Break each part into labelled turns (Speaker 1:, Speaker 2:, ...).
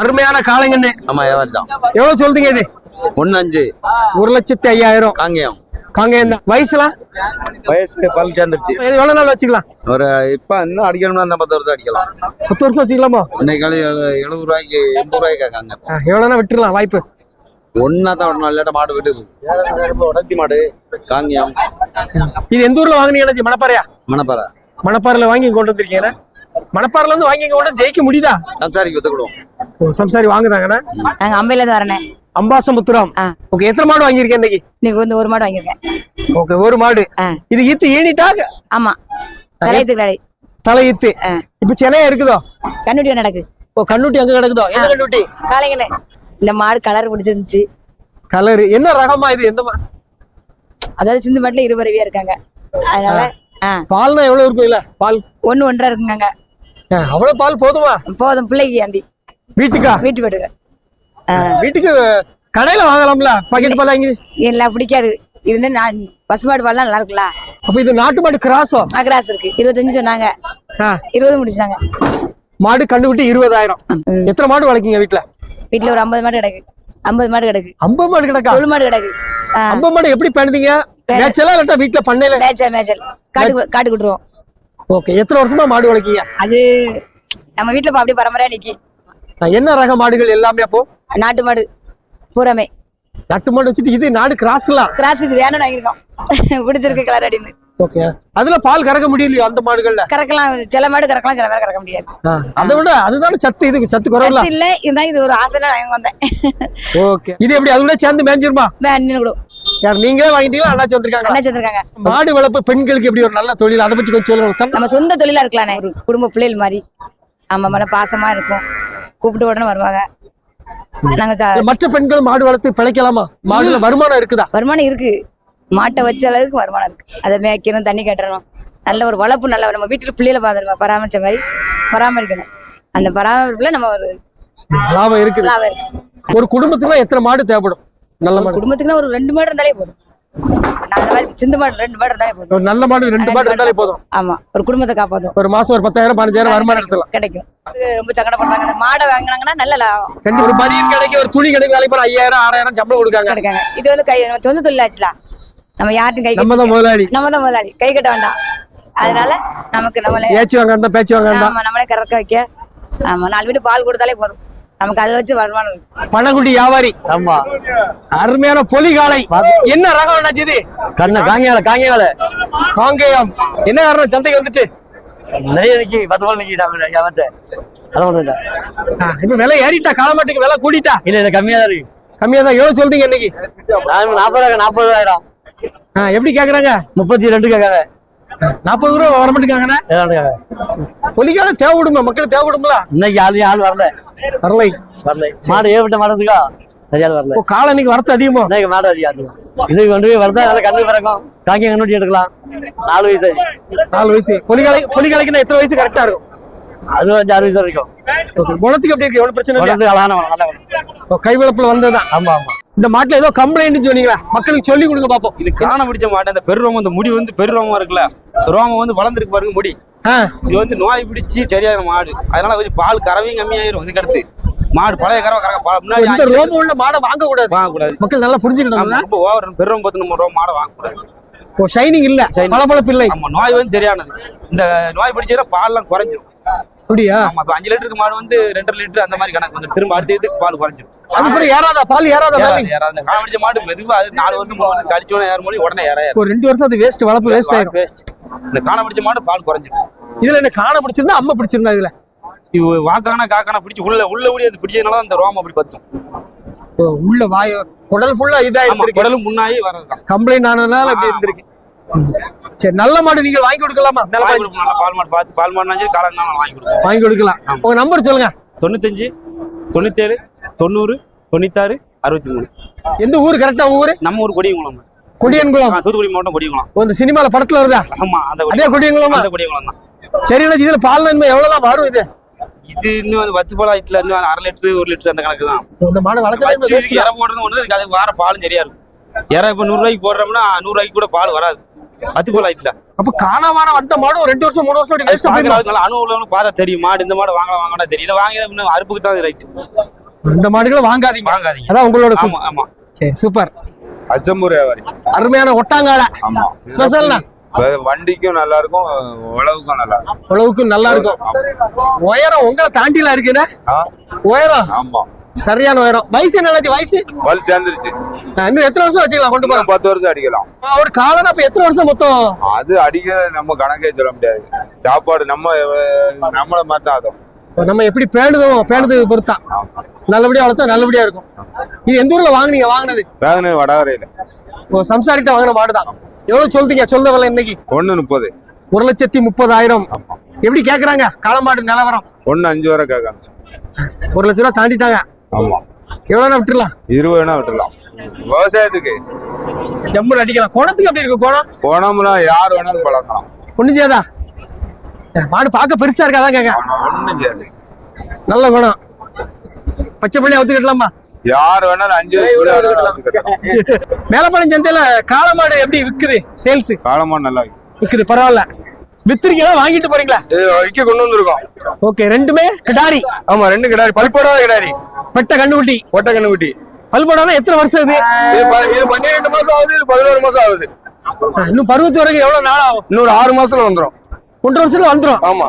Speaker 1: அருமையான காளைங்கன்னு
Speaker 2: ஆமா வியாபாரி தான்.
Speaker 1: எவ்வளவு சொல்றீங்க இது?
Speaker 2: ஒன்னு அஞ்சு
Speaker 1: ஒரு லட்சத்தி ஐயாயிரம்.
Speaker 2: காங்கேயம்.
Speaker 1: காங்கேயம் தான். வயசுலாம்
Speaker 2: வயசு பல் சேர்ந்துருச்சு.
Speaker 1: இது எவ்வளவு நாள் வச்சுக்கலாம்?
Speaker 2: ஒரு இப்ப இன்னும் அடிக்கணும்னா அந்த பத்து வருஷம் அடிக்கலாம்.
Speaker 1: பத்து வருஷம் வச்சுக்கலாமா?
Speaker 2: இன்னைக்கு எழுபது ரூபாய்க்கு எண்பது ரூபாய்க்கு கேட்காங்க.
Speaker 1: எவ்வளவுனா விட்டுறலாம் வாய்ப்பு.
Speaker 2: ஒன்னா தான் விடணும் இல்லாட்ட மாடு விட்டு உடத்தி மாடு காங்கேயம்.
Speaker 1: இது எந்த ஊர்ல வாங்குனீங்க மணப்பாறையா?
Speaker 2: மணப்பாறை.
Speaker 1: மணப்பாறையில வாங்கி கொண்டு வந்திருக்கீங்க மணப்பாறையில இருந்து வாங்கி கொண்டு ஜெயிக்க முடியுதா?
Speaker 2: சம்சாரிக்கு வித்துக்கிடுவோம்
Speaker 1: சம்சாரி வாங்குதாங்கண்ணா?
Speaker 3: நாங்க அம்பையில இருந்து வரேன்
Speaker 1: அம்பாசமுத்துரம். ஓகே எத்தனை மாடு வாங்கியிருக்கேன் இன்னைக்கு?
Speaker 3: இன்னைக்கு வந்து ஒரு மாடு வாங்கியிருக்கேன்.
Speaker 1: ஓகே ஒரு மாடு. இது ஈத்து ஈனிட்டா?
Speaker 3: ஆமா. கலையத்துக்கு கடை
Speaker 1: தலை ஈத்து.
Speaker 3: ஆ.
Speaker 1: இப்ப சென்னையா இருக்குதோ?
Speaker 3: கண்ணுட்டி நடக்கு.
Speaker 1: ஓ கண்ணுட்டி அங்க கிடக்குதோ? எந்த கண்ணுட்டி?
Speaker 3: காலைங்கண்ணே இந்த மாடு கலர் பிடிச்சிருந்துச்சு.
Speaker 1: கலரு என்ன ரகமா இது? எந்த
Speaker 3: அதாவது சிந்து மாட்டுல இருபறவியா இருக்காங்க. அதனால
Speaker 1: பால்னா எவ்வளவு இருக்கும் இல்ல? பால்.
Speaker 3: ஒண்ணு ஒன்றரை இருக்குங்க
Speaker 1: அவ்வளவு பால் போதுமா?
Speaker 3: போதும் பிள்ளைக்கு ஆண்டி
Speaker 1: வீட்டுக்கா?
Speaker 3: வீட்டு போட்டுக்க
Speaker 1: வீட்டுக்கு கடையில வாங்கலாம்ல? பாக்கெட் பால் வாங்கி
Speaker 3: எல்லாம் பிடிக்காது. இது நான் பசுமாடு பால்லாம் நல்லா இருக்குல்ல?
Speaker 1: அப்ப இது நாட்டு மாடு கிராஸோ?
Speaker 3: அக்ராஸ் இருக்கு. இருபத்தஞ்சு சொன்னாங்க. இருபது முடிச்சாங்க.
Speaker 1: மாடு கண்டுபிட்டி இருபதாயிரம். எத்தனை மாடு வளர்க்கீங்க வீட்டுல
Speaker 3: வீட்டுல ஒரு ஐம்பது மாடு கிடக்கு. ஐம்பது மாடு கிடக்கு.
Speaker 1: ஐம்பது மாடு கிடக்கா?
Speaker 3: தொழு மாடு கிடக்கு.
Speaker 1: ஐம்பது மாடு எப்படி பண்ணுதீங்க? மேய்ச்சலா இல்லாட்டா வீட்டுல பண்ணையில?
Speaker 3: மேய்ச்சல் மேய்ச்சல். காட்டு காட்டு விட்டுருவோம்.
Speaker 1: ஓகே எத்தனை வருஷமா மாடு வளர்க்கீங்க?
Speaker 3: அது நம்ம வீட்டுல அப்படியே பரம்பரையா நிக்கி.
Speaker 1: என்ன ரக மாடுகள் எல்லாமே அப்போ?
Speaker 3: நாட்டு மாடு. பூராமே.
Speaker 1: நட்டு மாடு வச்சுட்டு இது நாடு கிராஸ்லாம்
Speaker 3: கிராஸ் இது வேணும்னு வாங்கியிருக்கோம். பிடிச்சிருக்கு கலர் அடின்னு
Speaker 1: ஓகே. அதுல பால் கறக்க முடியலையோ அந்த மாடுகள்ல?
Speaker 3: கறக்கலாம். சில மாடு கறக்கலாம் சில மாடு கறக்க முடியாது.
Speaker 1: அதை விட அதுதானே சத்து இதுக்கு சத்து
Speaker 3: சத்து இல்ல. இருந்தாலும் இது ஒரு ஆசை வாங்கி வந்தேன்.
Speaker 1: ஓகே. இது எப்படி அதோட சேர்ந்து மேய்ஞ்சிருமா
Speaker 3: அண்ணன் கூட.
Speaker 1: யார் நீங்களே வாங்கிட்டீங்களா அண்ணாச்சி வந்திருக்காங்க
Speaker 3: அண்ணா சேர்ந்துருக்காங்க.
Speaker 1: மாடு வளர்ப்பு பெண்களுக்கு எப்படி ஒரு நல்ல தொழில்? அதை பத்தி கொஞ்சம் சொல்லுங்க.
Speaker 3: நம்ம சொந்த தொழிலா இருக்கலானே ஒரு குடும்ப பிள்ளைகள் மாதிரி. ஆமா மேல பாசமா இருக்கும். கூப்பிட்டு உடனே வருவாங்க. நாங்க
Speaker 1: மற்ற பெண்கள் மாடு வளர்த்து பிழைக்கலாமா? மாடுல வருமானம் இருக்குதா?
Speaker 3: வருமானம் இருக்கு. மாட்டை வச்ச அளவுக்கு வருமானம் இருக்கு. அதை மேய்க்கணும் தண்ணி கட்டணும். நல்ல ஒரு வளர்ப்பு நல்ல நம்ம வீட்டுல பிள்ளைகளை பார்த்துருப்போம் பராமரிச்ச மாதிரி பராமரிக்கணும். அந்த பராமரிப்புல நம்ம ஒரு
Speaker 1: லாபம் இருக்குது.
Speaker 3: லாபம் இருக்கு.
Speaker 1: ஒரு குடும்பத்துக்கு எத்தனை மாடு தேவைப்படும்? நல்ல மாடு.
Speaker 3: குடும்பத்துக்குன்னா ஒரு ரெண்டு மாடு இருந்தாலே போதும். சிந்து மாடு ரெண்டு மாடு இருந்தாலே போதும்.
Speaker 1: ஒரு நல்ல மாடு ரெண்டு மாடு இருந்தாலே போதும்.
Speaker 3: ஆமா ஒரு குடும்பத்தை காப்பாத்தும்.
Speaker 1: ஒரு மாசம் ஒரு பத்தாயிரம் பதினஞ்சாயிரம் வருமானம் எடுத்துலாம்
Speaker 3: கிடைக்கும். அது ரொம்ப சங்கடப்படுறாங்க அந்த மாடை வாங்கினாங்கன்னா நல்ல லாபம்.
Speaker 1: கண்டிப்பா ஒரு பனியன் கடைக்கு ஒரு துணி கடைக்கு வேலைக்கு போற ஐயாயிரம் ஆறாயிரம் சம்பளம் கொடுக்காங்க.
Speaker 3: கிடைக்காங்க. இது வந்து கை சொந்த தொழிலாச்சுல நம்ம யார்ட்டும் கை
Speaker 1: நம்ம தான் முதலாளி.
Speaker 3: நம்ம தான் முதலாளி. கை கட்ட வேண்டாம். அதனால நமக்கு நம்மளே
Speaker 1: ஏச்சி வாங்க பேச்சு வாங்க
Speaker 3: நம்மளே கறக்க வைக்க. ஆமா நாலு வீட்டு பால் கொடுத்தாலே போதும். நமக்கு அதை வச்சு வருமானம்.
Speaker 1: பணக்குடி வியாபாரி.
Speaker 4: ஆமா.
Speaker 1: அருமையான பொலி காளை என்ன ரகம் என்னாச்சு இது?
Speaker 4: கண்ண காங்கியால காங்கியால.
Speaker 1: காங்கேயம். என்ன காரணம்? சந்தைக்கு வந்துட்டு.
Speaker 4: நிறைய நிக்கி பத்து ரூபா நிக்கி அவன்கிட்ட. அதான் ஒண்ணு
Speaker 1: ஆ, இப்ப விலை ஏறிட்டா காலமாட்டுக்கு விலை கூடிட்டா?
Speaker 4: இல்ல இல்ல கம்மியா தான் இருக்கு.
Speaker 1: கம்மியா தான் எவ்வளவு சொல்றீங்க இன்னைக்கு?
Speaker 4: நான் நாற்பது நாற்பதாயிரம்
Speaker 1: ஆ, எப்படி கேக்குறாங்க?
Speaker 4: முப்பத்தி ரெண்டு கேட்காங்க
Speaker 1: நாற்பது ரூபா வர மாட்டேங்காங்கண்ணே பொலிக்கால தேவைப்படுமா? மக்கள் தேவைப்படுங்களா
Speaker 4: இன்னைக்கு ஆள் ஆள் வரல.
Speaker 1: வரலை.
Speaker 4: வரல. மாடு ஏவிட்ட மாடுறதுக்கா சரியா வரல.
Speaker 1: காலை இன்னைக்கு வரத்து அதிகமா?
Speaker 4: இன்னைக்கு மாடு அதிகம் அதிகம் இது கொண்டு போய் வரதா நல்லா கண்ணு பிறக்கும். காங்கியம் கண்ணுட்டி எடுக்கலாம் நாலு வயசு.
Speaker 1: நாலு வயசு. பொலிகாலை பொலிகாலைக்கு எத்தனை வயசு கரெக்டா இருக்கும்?
Speaker 4: அது அஞ்சு ஆறு வயசு வரைக்கும்.
Speaker 1: குணத்துக்கு எப்படி இருக்கு? எவ்வளவு பிரச்சனை?
Speaker 4: உடம்புக்கு அழகான நல்ல
Speaker 1: வந்ததுதான்.
Speaker 4: ஆமா ஆமா.
Speaker 1: இந்த மாட்டுல ஏதோ கம்ப்ளைண்ட் சொன்னீங்களா மக்களுக்கு சொல்லி கொடுங்க பாப்போம்.
Speaker 5: இது காண பிடிச்ச மாட்டேன் அந்த பெருரோமம் அந்த முடி வந்து பெருரோமம் இருக்குல்ல? ரோமம் வந்து வளர்ந்துருக்கு பாருங்க முடி. இது வந்து நோய் பிடிச்சி சரியான மாடு. அதனால கொஞ்சம் பால் கறவையும் கம்மியாயிரும். இதுக்கு அடுத்து மாடு பழைய கறவை கறக்க முன்னாடி
Speaker 1: இந்த உள்ள மாடை வாங்க கூடாது
Speaker 5: வாங்கக்கூடாது.
Speaker 1: மக்கள் நல்லா புரிஞ்சுக்கணும்
Speaker 5: ரொம்ப ஓவர் பெருரோம் பத்து நம்ம ரோம் மாடை வாங்கக்கூடாது.
Speaker 1: ஓ ஷைனிங் இல்ல. பளபளப்பு இல்லை
Speaker 5: ஆமா நோய் வந்து சரியானது. இந்த நோய் பிடிச்சா பால்லாம் குறைஞ்சிரும்.
Speaker 1: அப்படியா?
Speaker 5: ஆமா இப்ப அஞ்சு லிட்டருக்கு மாடு வந்து ரெண்டரை லிட்டர் அந்த மாதிரி கணக்கு வந்து திரும்ப அடுத்த இதுக்கு பால் குறைஞ்சிரும்.
Speaker 1: அது பிறகு ஏறாதா? பால் ஏறாதா
Speaker 5: ஏறாது, காண மாடு மெதுவா அது நாலு வருஷம் மூணு வருஷம் கழிச்சு உடனே ஏற முடியும் உடனே ஏற
Speaker 1: ஒரு ரெண்டு வருஷம் அது வேஸ்ட் வளர்ப்பு வேஸ்ட் ஆயிரும்.
Speaker 5: வேஸ்ட் இந்த காண பிடிச்ச மாடு பால் குறைஞ்சிரும்
Speaker 1: இதுல என்ன காண பிடிச்சிருந்தா அம்மா பிடிச்சிருந்தா இதுல?
Speaker 5: இவ வாக்கான காக்கான பிடிச்சி உள்ள உள்ள ஓடி அது பிடிச்சதுனால அந்த ரோமம் அப்படி பத்தும்.
Speaker 1: உள்ள வாய குடல் ஃபுல்லா இதா இருந்திருக்கு.
Speaker 5: குடலும் முன்னாயே வர்றதுதான்.
Speaker 1: கம்ப்ளைண்ட் ஆனதுனால அப்படி இருந்திருக்கு. சரி நல்ல மாடு நீங்க வாங்கி கொடுக்கலாமா? நல்ல மாடு
Speaker 5: நல்லா பால் மாடு பார்த்து பால் மாடுனா சரி காலம் தான் வாங்கி கொடுப்போம்
Speaker 1: வாங்கி கொடுக்கலாம். உங்க நம்பர் சொல்லுங்க.
Speaker 5: தொண்ணூத்தஞ்சு தொண்ணூத்தேழு தொண்ணூறு தொண்ணூத்தாறு அறுபத்தி மூணு.
Speaker 1: எந்த ஊர் கரெக்டா ஊரு?
Speaker 5: நம்ம ஊர் கொடியங்குளம்.
Speaker 1: கொடியன்குளம்.
Speaker 5: தூத்துக்குடி மாவட்டம் கொடியங்குளம்
Speaker 1: இந்த சினிமால படத்துல வருதா?
Speaker 5: ஆமா அந்த
Speaker 1: அதே
Speaker 5: கொடி
Speaker 1: கொடியன்குளமா
Speaker 5: அந்த கொடியங்குளம் தான்.
Speaker 1: சரி இதுல பால் நன்மை எவ்வளவுதான் வரும் இது?
Speaker 5: இது இன்னும் வச்சு போல இட்ல இன்னும் அரை லிட்டர் ஒரு லிட்டர் அந்த கணக்கு தான்.
Speaker 1: இந்த மாடு வளர்த்து
Speaker 5: இறை போடுறது ஒண்ணு அதுக்கு அது வார பாலும் சரியா இருக்கும். இறை இப்ப நூறு ரூபாய்க்கு போடுறோம்னா நூறு ரூபாய்க்கு கூட பால் வராது. பத்து போல ஆயிட்டுல
Speaker 1: அப்ப காலவாரம் வந்த மாடு ரெண்டு வருஷம் மூணு வருஷம் போயிடும்.
Speaker 5: பாக்குறதுனால அணு உள்ளவனு பார்த்தா தெரியும். மாடு இந்த மாடு வாங்கலாம் வாங்கினா தெரியும். இதை வாங்கி இன்னும் அறுப்புக்கு தான் ரைட்
Speaker 1: இந்த மாடுகளை வாங்காதீங்க.
Speaker 5: வாங்காதீங்க.
Speaker 1: அதான் உங்களோட
Speaker 5: ஆமா ஆமா.
Speaker 1: சரி சூப்பர்.
Speaker 6: அச்சம்பூர் வியாபாரி
Speaker 1: அருமையான ஒட்டாங்கால.
Speaker 6: ஆமா.
Speaker 1: ஸ்பெஷல்னா
Speaker 6: வ- வண்டிக்கும் நல்லா இருக்கும் உழவுக்கும் நல்லா இருக்கும்
Speaker 1: உழவுக்கு நல்லா இருக்கும் உயரம் உங்களை தாண்டிலாம் இருக்குண்ணே உயரம்?
Speaker 6: ஆமா.
Speaker 1: சரியான உயரம். வயசு என்ன வயசு?
Speaker 6: வல் சேர்ந்துருச்சு.
Speaker 1: இன்னும் எத்தனை வருஷம் வச்சுக்கலாம் கொண்டு போறோம்
Speaker 6: இன்னும் பத்து வருஷம் அடிக்கலாம்.
Speaker 1: ஒரு காலனா அப்ப எத்தனை வருஷம் மொத்தம்?
Speaker 6: அது அடிக்க நம்ம கணக்கே சொல்ல முடியாது. சாப்பாடு நம்ம நம்மள மாதிரி தான் அதுவும்
Speaker 1: நம்ம எப்படி பேணுதோ பேணுது பொறுத்தான். நல்லபடியா வளர்த்தா நல்லபடியா இருக்கும். இது எந்த ஊர்ல வாங்குனீங்க? வாங்குனது?
Speaker 6: வேகனு வடகரையில.
Speaker 1: ஒரு சம்சாரிட்ட வாங்கின மாடுதான் எவ்வளவு சொல்றீங்க? சொல்ல விலை இன்னைக்கு?
Speaker 6: ஒண்ணு முப்பது.
Speaker 1: ஒரு லட்சத்தி முப்பதாயிரம். எப்படி கேக்குறாங்க? காளமாடு நிலவரம்.
Speaker 6: ஒண்ணு அஞ்சு வரை கேட்காங்க.
Speaker 1: ஒரு லட்ச ரூபா தாண்டிட்டாங்க.
Speaker 6: ஆமா.
Speaker 1: எவ்வளவு விட்டுலாம்
Speaker 6: இருபது வேணா விட்டுலாம் விவசாயத்துக்கு.
Speaker 1: ஜம்முன்னு அடிக்கலாம். குணத்துக்கு எப்படி இருக்கு குணம்?
Speaker 6: போனோம்னா யார் வேணாலும் பழக்கலாம்.
Speaker 1: ஒண்ணு செய்யாதா மாடு பார்க்க பெருசா இருக்காதான் கேங்க நல்ல குணம். பச்சை பண்ணி அவுத்துக்கிட்டலாமா
Speaker 6: யார் வேணாலும் அஞ்சு.
Speaker 1: மேலப்பாளையம் சந்தையில காளமாடு எப்படி விக்குது? சேல்ஸ்.
Speaker 6: காலமா நல்லா.
Speaker 1: விக்குது பரவாயில்ல. வித்திருக்கீங்களா? வாங்கிட்டு போறீங்களா?
Speaker 6: விக்க கொண்டு வந்திருக்கோம்.
Speaker 1: ஓகே ரெண்டுமே கிடாரி.
Speaker 6: ஆமா ரெண்டு கிடாரி. பல்போடாத கிடாரி.
Speaker 1: பட்ட கண்ணுக்குட்டி.
Speaker 6: ஒட்ட கண்ணுக்குட்டி.
Speaker 1: பல்போடானா எத்தனை வருஷம் இது?
Speaker 6: இது பன்னிரெண்டு மாசம் ஆகுது இது பதினோரு மாசம் ஆகுது.
Speaker 1: இன்னும் பருவத்து வரைக்கும் எவ்வளவு நாள் ஆகும்?
Speaker 6: இன்னொரு ஆறு மாசத்துல வந்துரும்.
Speaker 1: ஒன்றரை வருஷத்துல வந்துரும்.
Speaker 6: ஆமா.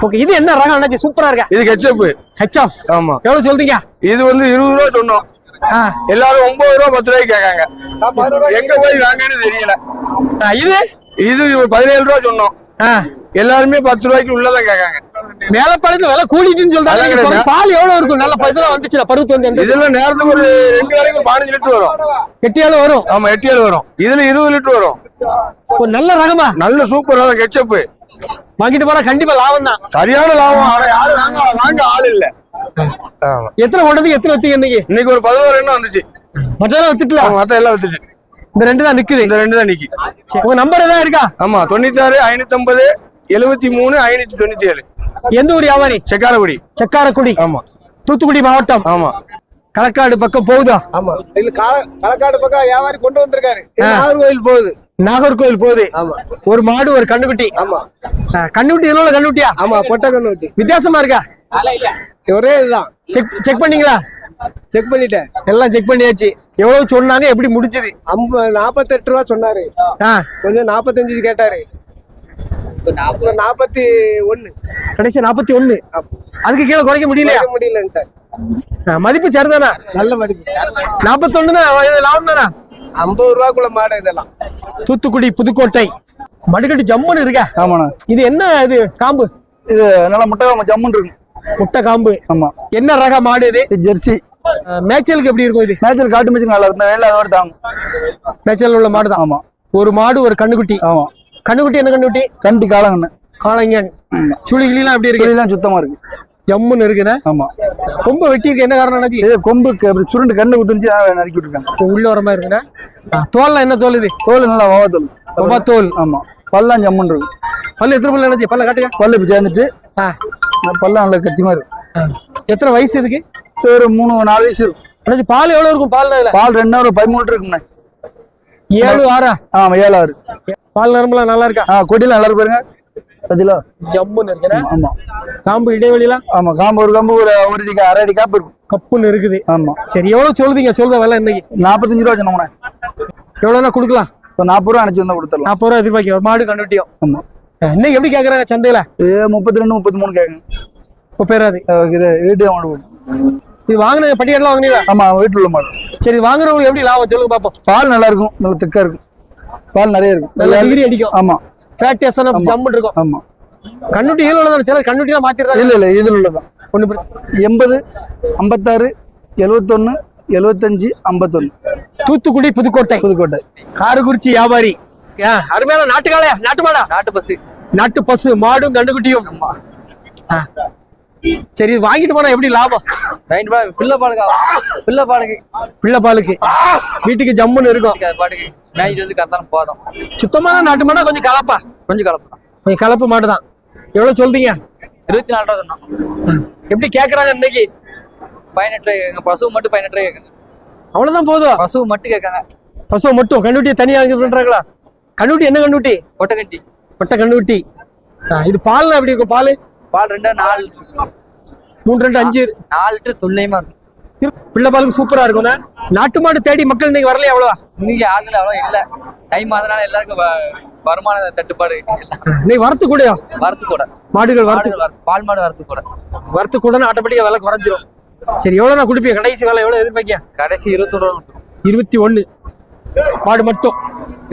Speaker 1: ஓகே இது என்ன ரகம் அண்ணாச்சி? சூப்பரா இருக்கா?
Speaker 6: இது கெச்சப்பு
Speaker 1: ஹெச்ஆஃப்
Speaker 6: ஆமா.
Speaker 1: எவ்வளவு சொல்றீங்க?
Speaker 6: இது வந்து இருபது ரூபா சொன்னோம்.
Speaker 1: ஆ,
Speaker 6: எல்லாரும் ஒன்பது ரூபா பத்து ரூபாய்க்கு கேட்காங்க. எங்க போய் வாங்கன்னு தெரியல.
Speaker 1: இது?
Speaker 6: இது பதினேழு ரூபா சொன்னோம். எல்லாருமே பத்து ரூபாய்க்கு உள்ளதான் கேட்காங்க.
Speaker 1: மேலப்பாளையத்துல விலை கூடிட்டுன்னு சொல்றாங்க. பால் எவ்வளவு இருக்கும்? நல்ல பருவத்துல வந்துச்சுல பருவத்து வந்து
Speaker 6: இதுல நேரத்துக்கு ஒரு ரெண்டு வரைக்கும் பதினஞ்சு லிட்டர் வரும்.
Speaker 1: எட்டியாலும் வரும்.
Speaker 6: ஆமா எட்டு ஏழு வரும். இதுல இருபது லிட்டர் வரும்.
Speaker 1: ஒரு நல்ல ரகமா?
Speaker 6: நல்ல சூப்பர் கெச்சப்பு
Speaker 1: வாங்கிட்டு போனா கண்டிப்பா லாபம் தான்.
Speaker 6: சரியான லாபம். ஆனா யாரும் வாங்க வாங்க ஆள் இல்ல.
Speaker 1: எத்தனை கொண்டதுக்கு எத்தனை வத்தீங்க இன்னைக்கு?
Speaker 6: இன்னைக்கு ஒரு பதினோரு எண்ணம் வந்துச்சு.
Speaker 1: மற்றெல்லாம்
Speaker 6: அவங்க மத்த எல்லாம் வித்துட்டு.
Speaker 1: இந்த ரெண்டு தான் நிக்குது.
Speaker 6: இந்த ரெண்டு தான் நிக்கி.
Speaker 1: உங்க நம்பர் ஏதாவது இருக்கா?
Speaker 6: ஆமா தொண்ணூத்தாறு ஐநூத்தி ஐம்பது எழுபத்தி மூணு ஐநூத்தி தொண்ணூத்தி ஏழு
Speaker 1: எந்த ஊர் வியாபாரி?
Speaker 6: செக்காரக்குடி.
Speaker 1: செக்காரக்குடி.
Speaker 6: ஆமா.
Speaker 1: தூத்துக்குடி மாவட்டம்.
Speaker 6: ஆமா.
Speaker 1: களக்காடு பக்கம் போகுதா?
Speaker 7: ஆமா. இல்ல களக்காடு பக்கம் வியாபாரி கொண்டு வந்திருக்காரு. நாகர்கோவில் போகுது.
Speaker 1: நாகர்கோவில் போகுது.
Speaker 7: ஆமா.
Speaker 1: ஒரு மாடு ஒரு கண்ணுக்குட்டி
Speaker 7: ஆமா.
Speaker 1: கண்ணுக்குட்டி உள்ள கண்ணுக்குட்டியா
Speaker 7: ஆமா பொட்டை கண்ணு வெட்டி
Speaker 1: வித்தியாசமா இருக்கா?
Speaker 7: ஒரே இதுதான்.
Speaker 1: செக் செக் பண்ணீங்களா?
Speaker 7: செக் பண்ணிட்டேன்.
Speaker 1: எல்லாம் செக் பண்ணியாச்சு. எவ்வளவு சொன்னாங்க எப்படி முடிஞ்சது?
Speaker 7: ஐம்ப நாப்பத்தெட்டு ரூபா சொன்னாரு. கொஞ்சம் நாப்பத்தஞ்சு கேட்டாரு. நாப்பத்தி ஒண்ணு
Speaker 1: கடைசி நாற்பத்தி ஒண்ணு அதுக்கு கீழே குறைக்க
Speaker 7: முடியலன்ட்டார்
Speaker 1: ஆ, மதிப்பு சரிதானா?
Speaker 7: நல்ல மதிப்பு.
Speaker 1: நாற்பத்தொன்னுனா லாபம் தானா?
Speaker 7: ஐம்பது ரூபாக்குள்ள மாடு இதெல்லாம்.
Speaker 1: தூத்துக்குடி புதுக்கோட்டை. மடுக்கட்டி ஜம்முன்னு இருக்கா.
Speaker 8: ஆமாண்ணா.
Speaker 1: இது என்ன இது காம்பு?
Speaker 8: இது நல்லா முட்டை ஜம்முன் இருக்கும்
Speaker 1: முட்டை காம்பு.
Speaker 8: ஆமா.
Speaker 1: என்ன ரக மாடு இது?
Speaker 8: ஜெர்சி.
Speaker 1: மேய்ச்சலுக்கு எப்படி இருக்கும் இது?
Speaker 8: மேய்ச்சல் காட்டு மேய்ச்சல் நல்லா இருக்கும். வேலை அதோட தாங்க
Speaker 1: மேய்ச்சல் உள்ள மாடு தான்
Speaker 8: ஆமா.
Speaker 1: ஒரு மாடு ஒரு கண்ணுக்குட்டி.
Speaker 8: ஆமா.
Speaker 1: கண்ணுக்குட்டி என்ன கண்ணுக்குட்டி?
Speaker 8: கண்டி காலங்கண்ணு
Speaker 1: காளைங்கன் சுழி கிளிலாம் எப்படி இருக்கு?
Speaker 8: சுத்தமா இருக்கு.
Speaker 1: ஜம்முன்னு இருக்குண்ணே?
Speaker 8: ஆமா.
Speaker 1: கொம்பை வெட்டி இருக்கு என்ன காரணம் என்னாச்சு
Speaker 8: இது கொம்புக்கு அப்படி சுருண்டு கண்ணு குத்துருந்துச்சு அதை நறுக்கி விட்டுருக்காங்க.
Speaker 1: இப்போ உள்ள வர மாதிரி இருக்குண்ணே. தோல்லாம் என்ன தோல் இது?
Speaker 8: தோல் நல்லா வவா தோல்.
Speaker 1: வவா தோல்.
Speaker 8: ஆமா. பல்லாம் ஜம்முன் இருக்கும்
Speaker 1: பல்லு எத்தனை பல்லு என்னாச்சு பல்ல காட்டுங்க.
Speaker 8: பல்லு இப்படி சேர்ந்துட்டு பல்லாம் நல்லா கத்தி மாதிரி இருக்கும்
Speaker 1: ஆ. எத்தனை வயசு இதுக்கு?
Speaker 8: இது ஒரு மூணு நாலு வயசு இருக்கும்
Speaker 1: பால் எவ்வளவு இருக்கும் பால்
Speaker 8: பால் ரெண்டு ஒரு பதிமூணு இருக்குண்ணே
Speaker 1: ஏழு ஆறா?
Speaker 8: ஆமா ஏழாறு
Speaker 1: பால் நரம்புலாம் நல்லா இருக்கா?
Speaker 8: ஆ கொடியெல்லாம் நல்லா இருக்கு பாருங்க. பத்திலா
Speaker 1: ஜம்முன்னு இருக்குண்ணே
Speaker 8: ஆமா
Speaker 1: காம்பு இடைவெளிலாம்?
Speaker 8: ஆமா காம்பு ஒரு காம்பு ஒரு ஒரு அடி அரை அடி காப்பு இருக்கும்.
Speaker 1: கப்புன்னு இருக்குது.
Speaker 8: ஆமா.
Speaker 1: சரி எவ்வளவு சொல்லுதீங்க? சொல்ற விலை இன்னைக்கு?
Speaker 8: நாற்பத்தஞ்சு ரூபா சொன்னோம்ண்ணே
Speaker 1: எவ்வளவுனா கொடுக்கலாம்?
Speaker 8: இப்போ நாற்பது ரூபா அனுப்பிச்சு வந்தா கொடுத்துடலாம்.
Speaker 1: நாற்பது ரூபா எதிர்பார்க்க ஒரு மாடு கண்டுட்டியும்
Speaker 8: ஆமா.
Speaker 1: இன்னைக்கு எப்படி கேக்குறாங்க சந்தையில?
Speaker 8: இது முப்பத்தி ரெண்டு முப்பத்தி மூணு கேட்குங்க
Speaker 1: இப்போ பேராது
Speaker 8: இது வீட்டு மாடு
Speaker 1: இது வாங்கின பட்டியெல்லாம் வாங்கினீங்களா?
Speaker 8: ஆமா வீட்டில் உள்ள மாடு.
Speaker 1: சரி வாங்குறவங்களுக்கு எப்படி லாபம்? சொல்லுங்க பாப்போம்.
Speaker 8: பால் நல்லா இருக்கும் நல்லா திக்கா இருக்கும். பால் நிறைய இருக்கும்.
Speaker 1: நல்ல டிகிரி அடிக்கும்.
Speaker 8: ஆமா.
Speaker 1: ஃபேட் டெஸ்ட்
Speaker 8: ஆமா.
Speaker 1: ஜம்முன்னு இருக்கும்.
Speaker 8: ஆமா.
Speaker 1: கண்ணுட்டி ஈழ உள்ளதான? சில கண்ணுட்டிலாம் மாத்திடுறாங்க.
Speaker 8: இல்ல இல்ல இதில் உள்ளதான்.
Speaker 1: ஒண்ணு பிரச்சனை
Speaker 8: எண்பது ஐம்பத்தாறு எழுவத்தொன்னு எழுவத்தஞ்சு ஐம்பத்தொன்னு.
Speaker 1: தூத்துக்குடி புதுக்கோட்டை.
Speaker 8: புதுக்கோட்டை.
Speaker 1: காரக்குறிச்சி வியாபாரி. ஏன் அருமையான நாட்டு காளையா நாட்டு மாடா
Speaker 9: நாட்டு பஸ்
Speaker 1: நாட்டு பசு மாடும் கண்டுக்குட்டியும் ஆ. சரி இது வாங்கிட்டு போனா எப்படி லாபம்?
Speaker 9: ரூபாய் பிள்ளை பாலுக்கு பிள்ளை பாலுக்கு.
Speaker 1: பிள்ளை பாலுக்கு. வீட்டுக்கு ஜம்முன்னு இருக்கும்.
Speaker 9: பாட்டுக்கு வந்து கரெக்டான போதும்.
Speaker 1: சுத்தமான நாட்டு மாடா கொஞ்சம் கலப்பா.
Speaker 9: கொஞ்சம் கலப்பலாம்
Speaker 1: கொஞ்சம் கலப்பு மாடு தான். எவ்வளவு சொல்றீங்க?
Speaker 9: இருபத்தி நாலு ரூபா சொன்னோம்.
Speaker 1: எப்படி கேக்குறாங்க இன்னைக்கு?
Speaker 9: பதினெட்டு ரூபாய் கேட்காங்க. பசு மட்டும் பதினெட்டு ரூபாய் கேட்காங்க.
Speaker 1: அவ்வளவுதான் போதும்
Speaker 9: பசு மட்டும் கேட்காங்க.
Speaker 1: பசு மட்டும்? கண்டுட்டியை தனியா இது பண்றாங்களா? கண்ணுட்டி என்ன கண்ணுட்டி?
Speaker 9: கொட்டகட்டி
Speaker 1: பட்ட கண்ணுட்டி. இது பால் எப்படி இருக்கும் பால்?
Speaker 9: பால் ரெண்டா நாலு. லிட்டர்
Speaker 1: மூணு ரெண்டு அஞ்சு.
Speaker 9: நாலு லிட்டர் துல்லியமா இருக்கும்.
Speaker 1: பிள்ளை பாலுக்கு சூப்பரா இருக்கும் நாட்டு மாடு தேடி மக்கள் இன்னைக்கு வரலையா அவ்வளவா?
Speaker 9: இன்னைக்கு ஆளுநர் அவ்வளோ இல்ல. டைம் ஆனதுனால எல்லாருக்கும் வருமான தட்டுப்பாடு
Speaker 1: இன்னைக்கு வரத்து கூடயா?
Speaker 9: வரத்து கூட.
Speaker 1: மாடுகள் வரத்து
Speaker 9: பால் மாடு வரத்து கூட.
Speaker 1: வரத்து கூட ஆட்டோமேட்டிக்கா விலை குறைஞ்சிரும். சரி எவ்வளவு நான் குடிப்பீங்க? கடைசி விலை எவ்வளவு எதிர்பார்க்க
Speaker 9: கடைசி ரூபா கொடுத்துரும்.
Speaker 1: இருபத்தி ஒண்ணு மாடு மட்டும்.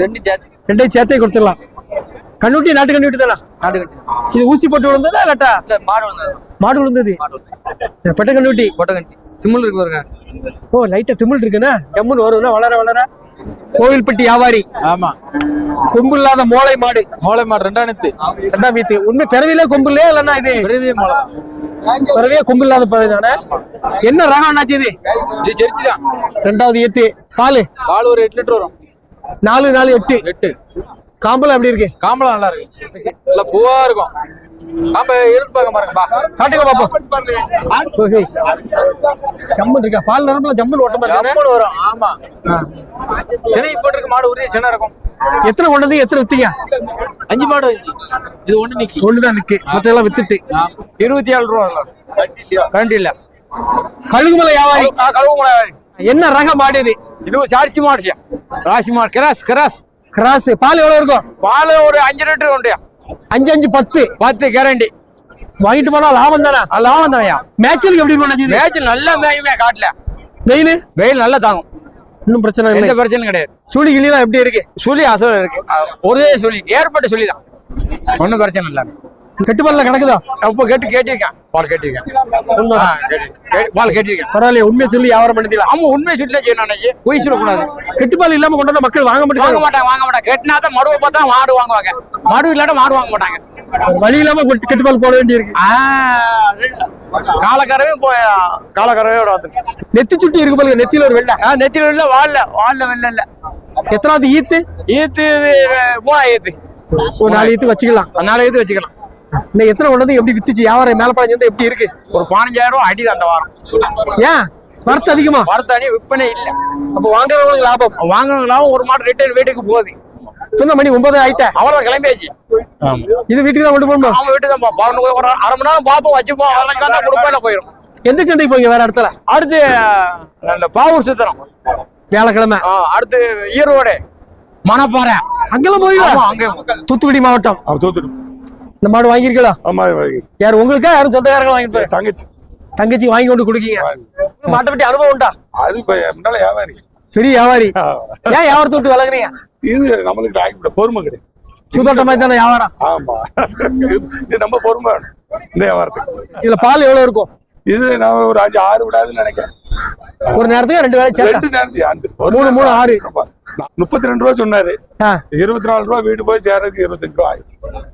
Speaker 9: ரெண்டு ஜாதி
Speaker 1: ரெண்டையும் சேர்த்தே கொடுத்துடலாம். கண்ணுட்டி நாட்டு கண்ணுட்டி தானா? இது ஊசி போட்டு விழுந்ததா இல்லாட்டா
Speaker 9: இல்ல மாடு வந்தது
Speaker 1: மாடு விழுந்தது?
Speaker 9: மாடு வந்தது
Speaker 1: பெட்ட கண்ணுட்டி
Speaker 9: சிம்மல் இருக்கு பாருங்க.
Speaker 1: ஓ லைட்டா திமிழ் இருக்குண்ணா? ஜம்முன்னு வரும்னா வளர வளர. கோவில்பட்டி வியாபாரி.
Speaker 10: ஆமா.
Speaker 1: கொம்பு இல்லாத மோளை மாடு.
Speaker 10: மோளை மாடு ரெண்டாயிரத்து
Speaker 1: ரெண்டாம் வீத்து உண்மை பிறவிலே கொம்பு இல்லையா இல்லைன்னா இது?
Speaker 10: பெரிய மோளை.
Speaker 1: பிறவியே கொம்பு இல்லாத பிறவி தானே என்ன ரகம் என்னாச்சு இது?
Speaker 10: இது ஜெர்சி தான்
Speaker 1: ரெண்டாவது ஏத்து பால்?
Speaker 10: பால் ஒரு எட்டு லிட்டர் வரும்.
Speaker 1: நாலு நாலு எட்டு.
Speaker 10: எட்டு.
Speaker 1: காம்பளம் எப்படி இருக்கு?
Speaker 10: காம்பளம் நல்லா இருக்கு. நல்லா பூவா இருக்கும். காம்ப எடுத்து பாருங்க பா.
Speaker 1: காட்டுங்க பாப்போம். ஓகே ஜம்மன் இருக்கா? பால் நரம்புல ஓட்டமா இருக்கானே
Speaker 10: கம்பல் வரும். ஆமா. சென்னை போட்டிருக்க மாடு உரிய சென்னை இருக்கும்
Speaker 1: எத்தனை கொண்டு வந்து எத்தனை வித்தீங்க?
Speaker 10: அஞ்சு மாடு இது ஒண்ணு நிக்கி.
Speaker 1: ஒண்ணுதான் நிக்கு. மத்த எல்லாம் வித்துட்டு
Speaker 10: இருபத்தி ஏழு ரூபா கரண்ட் இல்ல.
Speaker 1: கழுகுமலை வியாபாரி.
Speaker 10: கழுவு மாடு
Speaker 1: என்ன ரக மாடு இது?
Speaker 10: இது சாரிச்சி மாடு ராசி மாடு. Cross cross.
Speaker 1: கிராஸ். பால் எவ்வளவு இருக்கும்?
Speaker 10: பால் ஒரு அஞ்சு லிட்டர் உண்டு
Speaker 1: அஞ்சு அஞ்சு பத்து.
Speaker 10: பத்து கேரண்டி.
Speaker 1: வாங்கிட்டு போனா லாபம் தானே?
Speaker 10: லாபம் தான்யா
Speaker 1: மேட்சலுக்கு எப்படி பண்ணது
Speaker 10: மேட்ச் நல்லா மேயுமே காட்டுல.
Speaker 1: வெயில்?
Speaker 10: வெயில் நல்லா தாங்கும்.
Speaker 1: இன்னும் பிரச்சனை
Speaker 10: எந்த
Speaker 1: இல்லை
Speaker 10: பிரச்சனையும் கிடையாது.
Speaker 1: சூழி கிளிலாம் எப்படி இருக்கு?
Speaker 10: சுழி அசல் இருக்கு. ஒரே சுழி ஏற்பட்ட சுழி தான் ஒன்றும் பிரச்சனை இல்லை.
Speaker 1: கட்டுப்பாடுல கிடக்குதா?
Speaker 10: இப்போ கேட்டு கேட்டிருக்கேன் பால் கேட்டிருக்கேன் பால் கேட்டிருக்கேன்
Speaker 1: பரவாயில்ல உண்மையை சொல்லி வியாபாரம் பண்ணிக்கலாம்
Speaker 10: ஆமா உண்மை சொல்லி செய்யணும் அன்னைக்கு. பொய் சொல்லக்கூடாது.
Speaker 1: கட்டுப்பாடு இல்லாம கொண்டு வந்தா மக்கள் வாங்க
Speaker 10: வாங்க
Speaker 1: மாட்டாங்க
Speaker 10: மாட்டாங்க வாங்க மாட்டாங்க. கேட்டினா தான் மடுவை பார்த்தா மாடு வாங்குவாங்க. மடு இல்லாட்ட மாடு வாங்க மாட்டாங்க.
Speaker 1: வழி இல்லாம கொட்டு- கட்டுப்பாடு போட வேண்டியிருக்கு.
Speaker 10: காலக்கறவையோட வந்து
Speaker 1: நெத்தி சுட்டி இருக்கு போல நெத்தியில ஒரு வெள்ளை.
Speaker 10: நெத்தியில் இல்லை வாழல வாழல வெள்ள இல்லை.
Speaker 1: எத்தனாவது ஈத்து?
Speaker 10: ஈத்து மூணா ஈத்து.
Speaker 1: ஒரு நாலு ஈத்து வச்சுக்கலாம்.
Speaker 10: நாலு ஈத்து வச்சுக்கலாம்.
Speaker 1: இன்னைக்கு எத்தனை கொண்டு வந்து எப்படி வித்துச்சு? வியாபாரம் மேல பழஞ்சு எப்படி இருக்கு?
Speaker 10: ஒரு பதினஞ்சாயிரம் ரூபா அடி அந்த வாரம்.
Speaker 1: ஏன்? வரத்து அதிகமா?
Speaker 10: வரத்தாடி விற்பனை இல்லை.
Speaker 1: அப்ப வாங்குறவங்களுக்கு லாபம்.
Speaker 10: வாங்கினாலும் ஒரு மாடு ரிட்டர்ன் வீட்டுக்கு போகுது.
Speaker 1: சொன்ன மணி ஒன்பது ஆயிட்ட?
Speaker 10: அவ்வளோ கிளம்பியாச்சு.
Speaker 1: இது வீட்டுக்கு தான் கொண்டு போகணும்?
Speaker 10: அவங்க வீட்டுக்கு தான் ஒரு அரை மணி நேரம் பார்ப்போம் வச்சுப்போம். அதெல்லாம் தான் போயிடும்
Speaker 1: எந்த சந்தைக்கு போங்க வேற இடத்துல?
Speaker 10: அடுத்து நல்ல பாவூர் சுத்திரம்.
Speaker 1: வியாழக்கிழமை.
Speaker 10: அடுத்து ஈரோடு. மணப்பாறை.
Speaker 1: அங்கெல்லாம் போயிடலாம்
Speaker 10: ஆமா, அங்கே
Speaker 1: தூத்துக்குடி மாவட்டம்.
Speaker 2: தோத்துடும்
Speaker 1: இந்த மாடு வாங்கியிருக்கீங்களா?
Speaker 2: ஆமா
Speaker 1: யார் உங்களுக்கா? யாரும் சொந்தக்காரங்க வாங்கிட்டு போய்?
Speaker 2: தங்கச்சி.
Speaker 1: தங்கச்சி வாங்கி கொண்டு கொடுக்கீங்க. மாட்டை பற்றி அனுபவம் உண்டா?
Speaker 2: அது முன்னால வியாபாரி.
Speaker 1: பெரிய வியாபாரி. ஏன் வியாபாரத்தை விட்டு விலகுறீங்க?
Speaker 2: இது நம்மளுக்கு பொறுமை கிடையாது.
Speaker 1: சூதாட்ட மாதிரி தானே வியாபாரம்?
Speaker 2: ஆமா. இது நம்ம பொறுமை இந்த வியாபாரத்துக்கு.
Speaker 1: இதுல பால் எவ்வளவு இருக்கும்?
Speaker 2: இது நான் ஒரு அஞ்சு ஆறு விடாதுன்னு நினைக்கிறேன்.
Speaker 1: ஒரு நேரத்துக்கு ரெண்டு வேலை
Speaker 2: ரெண்டு நேரத்தி அந்த ஒரு
Speaker 1: மூணு, மூணு, ஆறு.
Speaker 2: முப்பத்தி ரெண்டு ரூபா சொன்னாரு. இருபத்தி நாலு ரூபா வீடு போய் சேர்றதுக்கு இருபத்தஞ்சு ரூபா ஆகும்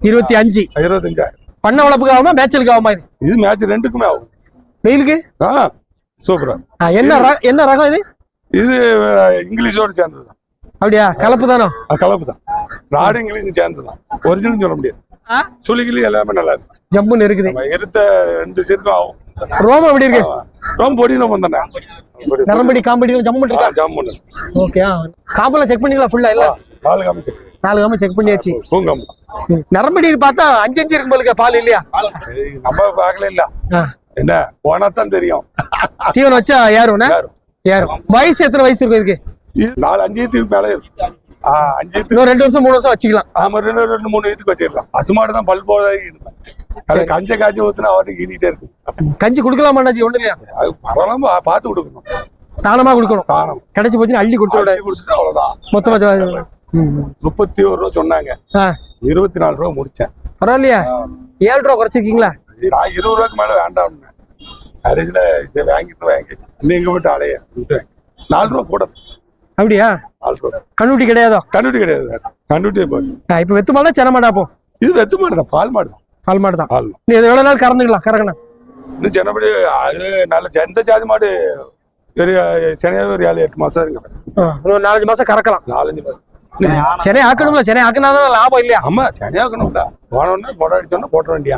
Speaker 1: இருபத்தி அஞ்சு.
Speaker 2: இருபத்தஞ்சாயிரம்
Speaker 1: பண்ண வளர்ப்புக்கு ஆகுமா மேட்சலுக்கு ஆகுமா இது?
Speaker 2: இது மேட்ச் ரெண்டுக்குமே ஆகும்.
Speaker 1: வெயிலுக்கு?
Speaker 2: ஆ சூப்பரா.
Speaker 1: என்ன ர- என்ன ரகம் இது?
Speaker 2: இது அஹ், இங்கிலீஷோட சேர்ந்தது தான்
Speaker 1: அப்படியா கலப்பு தானோ?
Speaker 2: கலப்பு தான் நாடு இங்கிலீஷும் சேர்ந்தது தான் ஒரிஜினல் சொல்ல முடியாது.
Speaker 1: ஆ?
Speaker 2: சுளிகிளி எல்லாமே நல்லா இருக்கு.
Speaker 1: ஜம்முன்னு இருக்குது.
Speaker 2: நம்ம இருத்த ரெண்டு சீருக்கும் ஆகும்.
Speaker 1: ரோமம் எப்படி இருக்கு?
Speaker 2: ரொம்ப பொடி நம்ம தானே
Speaker 1: நரம்படி காம்படி ஜம்முன்னு இருக்கா?
Speaker 2: ஜாமுன்
Speaker 1: ஓகே காம்பெல்லாம் செக் பண்ணிக்கலாம் ஃபுல்லா இல்ல
Speaker 2: பால் காமிச்சு
Speaker 1: நாலு காம்பு செக் பண்ணியாச்சு.
Speaker 2: பூங்கம்
Speaker 1: ம். நரம்படி பார்த்தா அஞ்சு அஞ்சு இருக்கும் போலுக்க பால் இல்லையா?
Speaker 2: நம்ம பார்க்கல இல்ல. என்ன போனா தான் தெரியும்.
Speaker 1: தீவனம் வச்சா யாரும்
Speaker 2: யாரும்.
Speaker 1: வயசு எத்தனை வயசு இருக்கும் இதுக்கு?
Speaker 2: இது நாலு அஞ்சு ஈத்துக்கு மேல இருக்கு ஆ, அஞ்சு
Speaker 1: ரெண்டு வருஷம் மூணு வருஷம் வச்சுக்கலாம்.
Speaker 2: ஆமா ரெண்டு ரெண்டு மூணு ஈத்துக்கு வச்சிடலாம் பசுமாடு தான் பல் போதாகி அது கஞ்ச காய்ச்சி ஊத்துனா அவருக்கு ஈனிட்டே இருக்கு
Speaker 1: கஞ்சி கொடுக்கலாமாண்ணாச்சி ஒண்ணு இல்லையா?
Speaker 2: அது பரவாயில்லாம பார்த்து கொடுக்கணும்.
Speaker 1: தானமா கொடுக்கணும்.
Speaker 2: தானம்.
Speaker 1: கிடைச்சு போச்சுன்னா அள்ளி கொடுத்து விட.
Speaker 2: அள்ளி கொடுத்துட்டு அவ்வளவுதான்.
Speaker 1: மொத்தமா.
Speaker 2: முப்பத்தி ஒரு ரூபா சொன்னாங்க. இருபத்தி நாலு ரூபா முடிச்சேன்.
Speaker 1: பரவாயில்லையா. ஏழு ரூபா குறைச்சிருக்கீங்களா?
Speaker 2: நான் இருபது ரூபாய்க்கு மேல வேண்டாம்னு. கடைசியில சரி வாங்கிட்டு வாங்கி எங்க விட்டு அலைய. நாலு ரூபா கூட.
Speaker 1: அப்படியா?
Speaker 2: நாலு ரூபா.
Speaker 1: கண்ணுட்டி கிடையாதோ?
Speaker 2: கண்டுட்டி கிடையாது. கண்டுட்டியே போட்டு
Speaker 1: ஆ, இப்ப வெத்து மாடா சென மாடா போ.
Speaker 2: இது வெத்து மாடு தான் பால் மாடு தான்
Speaker 1: பால் மாடு தான். நீ இது எவ்வளவு நாள் கறந்துக்கலாம் கறக்கணும்.
Speaker 2: இன்னும் சின்னபடி அது நல்ல எந்த ஜாதி மாடு ஒரு சென்னையாவே ஒரு ஏழு எட்டு மாசம் இருக்கு.
Speaker 1: இன்னும் நாலஞ்சு மாசம் கறக்கலாம்.
Speaker 2: நாலஞ்சு மாசம்.
Speaker 1: சென்னை ஆக்கணும்ல சென்னை ஆக்கினாதான் லாபம் இல்லையா?
Speaker 2: ஆமா சென்னையாக்கணும்ல போனோடனே போட அடிச்சோன்னா போட்ட வேண்டியா?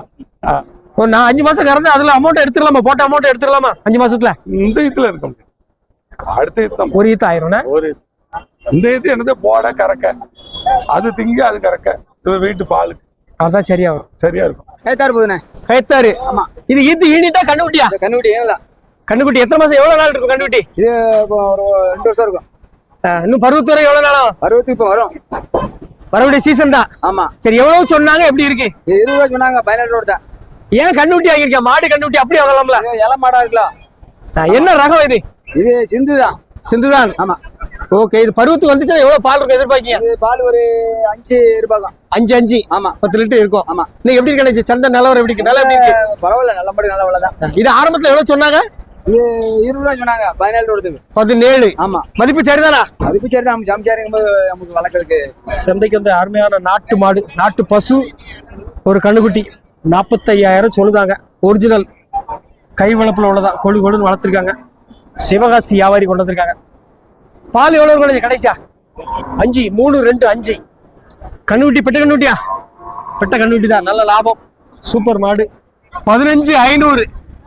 Speaker 1: ஒரு நான் அஞ்சு மாசம் கறந்து அதுல அமௌண்ட் எடுத்துடலாமா? போட்ட அமௌண்ட் எடுத்துடலாமா? அஞ்சு மாசத்துல?
Speaker 2: இந்த இதுல இருக்க முடியாது அடுத்த இது
Speaker 1: ஒரு ஈத்து ஆயிரும்னா?
Speaker 2: ஒரு இது. இந்த இது என்னது? போட கறக்க. அது திங்க அது கறக்க. இது வீட்டு பாலுக்கு.
Speaker 1: அதான் சரியா வரும்.
Speaker 2: சரியா இருக்கும்.
Speaker 11: கைத்தாறு போதுண்ணே.
Speaker 1: கைத்தாரு ஆமா. இது ஈத்து ஈனிட்டா கண்ணுக்குட்டியா?
Speaker 11: கண்ணுக்குட்டி ஏனலாம்
Speaker 1: கண்ணுக்குட்டி எத்தனை மாசம் எவ்வளவு நாள் இருக்கும் கண்ணுக்குட்டி?
Speaker 11: இது இப்போ ஒரு ரெண்டு வருஷம் இருக்கும்.
Speaker 1: இன்னும் பருவத்து வரை எவ்வளவு நாளும்
Speaker 11: அறுபத்தி இப்போ வரும்.
Speaker 1: வரக்கூடிய சீசன் தான்.
Speaker 11: ஆமா.
Speaker 1: சரி எவ்வளவு சொன்னாங்க எப்படி இருக்கு?
Speaker 11: இது இருபது ரூபா சொன்னாங்க பதினெட்டு ரூபா தான்
Speaker 1: ஏன் கண்ணுக்குட்டி வாங்கியிருக்கேன் மாடு கண்ணுக்குட்டி அப்படியே வாங்கலாம்ல.
Speaker 11: இது இலை மாடா இருக்கலாம்.
Speaker 1: என்ன ரகம் இது?
Speaker 11: இது சிந்து தான்
Speaker 1: சிந்துதான்.
Speaker 11: ஆமா.
Speaker 1: ஓகே இது பருவத்துக்கு வந்துச்சுன்னா எவ்வளவு பால் இருக்கும் எதிர்பார்க்கீங்க?
Speaker 11: பால் ஒரு அஞ்சு ரூபாய்க்கும்
Speaker 1: அஞ்சு அஞ்சு?
Speaker 11: ஆமா.
Speaker 1: பத்து லிட்டர் இருக்கும்.
Speaker 11: ஆமா.
Speaker 1: இன்னைக்கு எப்படி இருக்கு சந்தை நிலவரம் எப்படி இருக்கு? நல்லா எப்படி இருக்கு?
Speaker 11: பரவாயில்ல நல்ல மாடு நல்ல தான்.
Speaker 1: இது ஆரம்பத்துல எவ்வளவு சொன்னாங்க?
Speaker 11: இருபது ரூபா சொன்னாங்க பதினேழு ரூபாய்க்கு.
Speaker 1: பதினேழு.
Speaker 11: ஆமா.
Speaker 1: மதிப்பு சரிதானா?
Speaker 11: அதுக்கு சரி நம்ம சமைச்சாருங்கும் போது நமக்கு வளர்க்கறதுக்கு
Speaker 1: சந்தைக்கு வந்து அருமையான நாட்டு மாடு நாட்டு பசு ஒரு கண்ணுக்குட்டி நாற்பத்தையாயிரம் சொல்லுதாங்க. ஒரிஜினல் கை வளர்ப்புல உள்ளதா கொழு கொழுன்னு வளர்த்துருக்காங்க. சிவகாசி வியாபாரி கொண்டு வந்திருக்காங்க. பால் எவ்வளோ இருக்கும் கடைசியா? அஞ்சு மூணு ரெண்டு அஞ்சு. கண்ணுக்குட்டி பெட்ட கண்ணுட்டியா பெட்ட கண்ணுட்டி தான். நல்ல லாபம். சூப்பர் மாடு. பதினஞ்சு ஐநூறு.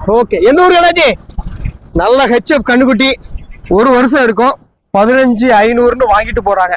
Speaker 1: ஓகே. எந்த ஊர் கடாச்சி நல்ல ஹெச்எஃப் கண்ணுக்குட்டி. ஒரு வருஷம் இருக்கும். பதினஞ்சு ஐநூறுன்னு வாங்கிட்டு போகிறாங்க